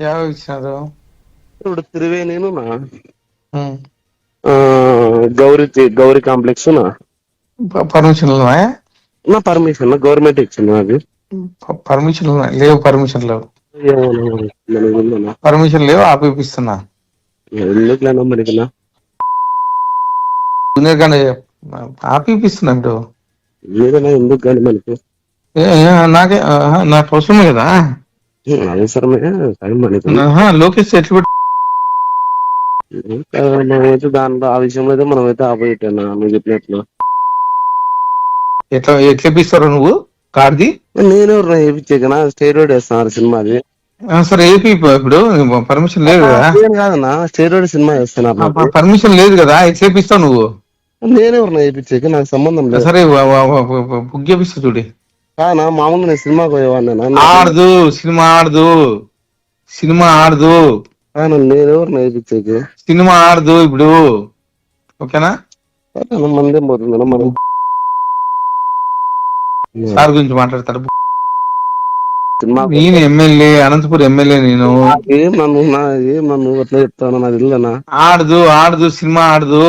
ಯಾವ ఇచ్చినారు ఇప్పుడు నా. ఆ, గౌరీ గౌరీ కాంప్లెక్స్ నా ప- పర్మిషన్లు ఉన్నాయా నా పర్మిషన్ గవర్నమెంట్ ఇచ్చింది నాకు ప- పర్మిషన్లు ఉన్నాయి లేవు పర్మిషన్ లేవు పర్మిషన్ లేవు ఆపిపిస్తున్నా ఎందుకులేనా నా జూనియర్ కానీ ఆపిపిస్తున్నా ఇప్పుడు ఎందుకు కానీ మనకి నాకే నాకు అవసరమే కదా అవసరమే టైం ఆహా, లోకేష్ ఎట్లు పెట్టి ఇంకా మనమైతే దాంట్లో ఆ విషయంలో అయితే మనం అయితే ఆపోజిట్ అన్నా నువ్వు చెప్పినట్లు ఎట్లా ఎట్లా ఇప్పిస్తారో నువ్వు? కార్ది? నేను వేయించాకనా స్టేరోడ్ వేస్తున్నారు సినిమాది. సరే ఏపీ ఇప్పుడు పర్మిషన్ లేదు కదా? నేను కాదన్నా స్టేరోడ్ సినిమా వేస్తున్నారు. పర్మిషన్ లేదు కదా ఎట్లా ఇప్పిస్తావు నువ్వు? నేనెవరు వేయించాక నాకు సంబంధం లేదు. సరే బుక్ చేపిస్తా చూడి. కానా? మామూలుగా నేను సినిమాకి పోయేవాడినా ఆడదు సినిమా ఆడదు. సినిమా ఆడదు. నేనెవరు వేయించాక సినిమా ఆడదు ఇప్పుడు. ఓకేనా? మందే పోతుందన్నా మనం సార్ గురించి మాట్లాడతారు? సినిమా నేను ఎమ్మెల్యే అనంతపురం ఎమ్మెల్యే నేను. ఏం నన్ను నా ఏం నన్ను అట్లా చెప్తాను నాకు తెలియదన్నా ఆడదు ఆడదు సినిమా ఆడదు.